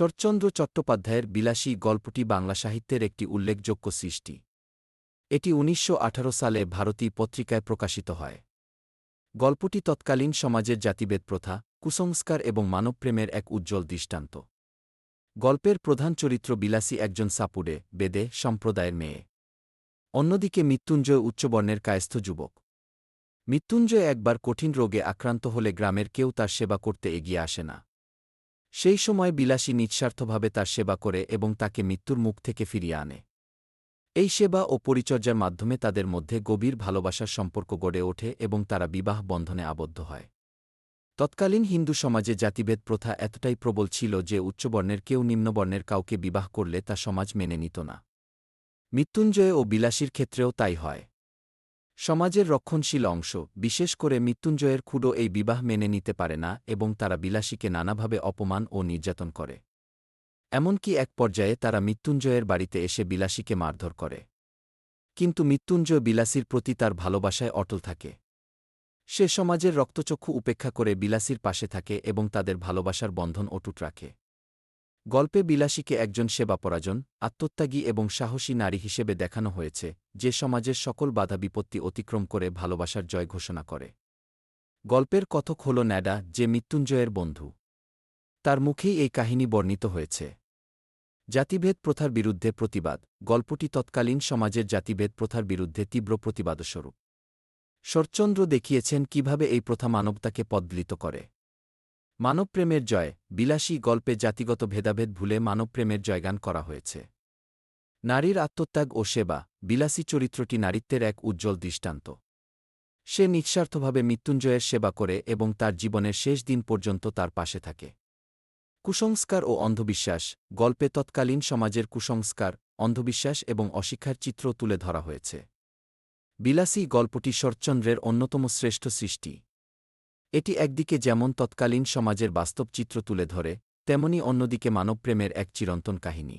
শরৎচন্দ্র চট্টোপাধ্যায়ের বিলাসী গল্পটি বাংলা সাহিত্যের একটি উল্লেখযোগ্য সৃষ্টি। এটি উনিশশো আঠারো সালে ভারতী পত্রিকায় প্রকাশিত হয়। গল্পটি তৎকালীন সমাজের জাতিভেদ প্রথা, কুসংস্কার এবং মানবপ্রেমের এক উজ্জ্বল দৃষ্টান্ত। গল্পের প্রধান চরিত্র বিলাসী একজন সাপুড়ে, বেদে, সম্প্রদায়ের মেয়ে। অন্যদিকে মৃত্যুঞ্জয় উচ্চবর্ণের কায়স্থ যুবক। মৃত্যুঞ্জয় একবার কঠিন রোগে আক্রান্ত হলে গ্রামের কেউ তার সেবা করতে এগিয়ে আসে না। সেই সময় বিলাসী নিঃস্বার্থভাবে তার সেবা করে এবং তাকে মৃত্যুর মুখ থেকে ফিরিয়ে আনে। এই সেবা ও পরিচর্যার মাধ্যমে তাদের মধ্যে গভীর ভালোবাসার সম্পর্ক গড়ে ওঠে এবং তারা বিবাহ বন্ধনে আবদ্ধ হয়। তৎকালীন হিন্দু সমাজে জাতিভেদ প্রথা এতটাই প্রবল ছিল যে উচ্চবর্ণের কেউ নিম্নবর্ণের কাউকে বিবাহ করলে তা সমাজ মেনে নিত না। মৃত্যুঞ্জয় ও বিলাসীর ক্ষেত্রেও তাই হয়। সমাজের রক্ষণশীল অংশ, বিশেষ করে মৃত্যুঞ্জয়ের ক্ষুডো এই বিবাহ মেনে নিতে পারে না এবং তারা বিলাসীকে নানাভাবে অপমান ও নির্যাতন করে। এমনকি এক পর্যায়ে তারা মৃত্যুঞ্জয়ের বাড়িতে এসে বিলাসীকে মারধর করে। কিন্তু মৃত্যুঞ্জয় বিলাসীর প্রতি তার ভালোবাসায় অটল থাকে। সে সমাজের রক্তচক্ষু উপেক্ষা করে বিলাসীর পাশে থাকে এবং তাদের ভালোবাসার বন্ধন অটুট রাখে। গল্পে বিলাসীকে একজন সেবাপরাজন, আত্মত্যাগী এবং সাহসী নারী হিসেবে দেখানো হয়েছে, যে সমাজের সকল বাধা বিপত্তি অতিক্রম করে ভালোবাসার জয় ঘোষণা করে। গল্পের কথক হল ন্যাডা, যে মৃত্যুঞ্জয়ের বন্ধু। তার মুখেই এই কাহিনী বর্ণিত হয়েছে। জাতিভেদ প্রথার বিরুদ্ধে প্রতিবাদ। গল্পটি তৎকালীন সমাজের জাতিভেদ প্রথার বিরুদ্ধে তীব্র প্রতিবাদস্বরূপ। শরৎচন্দ্র দেখিয়েছেন কীভাবে এই প্রথা মানবতাকে পদলিত করে। মানবপ্রেমের জয়, বিলাসী গল্পে জাতিগত ভেদাভেদ ভুলে মানবপ্রেমের জয়গান করা হয়েছে। নারীর আত্মত্যাগ ও সেবা, বিলাসী চরিত্রটি নারীত্বের এক উজ্জ্বল দৃষ্টান্ত। সে নিঃস্বার্থভাবে মৃত্যুঞ্জয়ের সেবা করে এবং তার জীবনের শেষ দিন পর্যন্ত তার পাশে থাকে। কুসংস্কার ও অন্ধবিশ্বাস, গল্পে তৎকালীন সমাজের কুসংস্কার, অন্ধবিশ্বাস এবং অশিক্ষার চিত্র তুলে ধরা হয়েছে। বিলাসী গল্পটি শরৎচন্দ্রের অন্যতম শ্রেষ্ঠ সৃষ্টি। এটি একদিকে যেমন তৎকালীন সমাজের বাস্তব চিত্র তুলে ধরে, তেমনি অন্যদিকে মানবপ্রেমের এক চিরন্তন কাহিনী।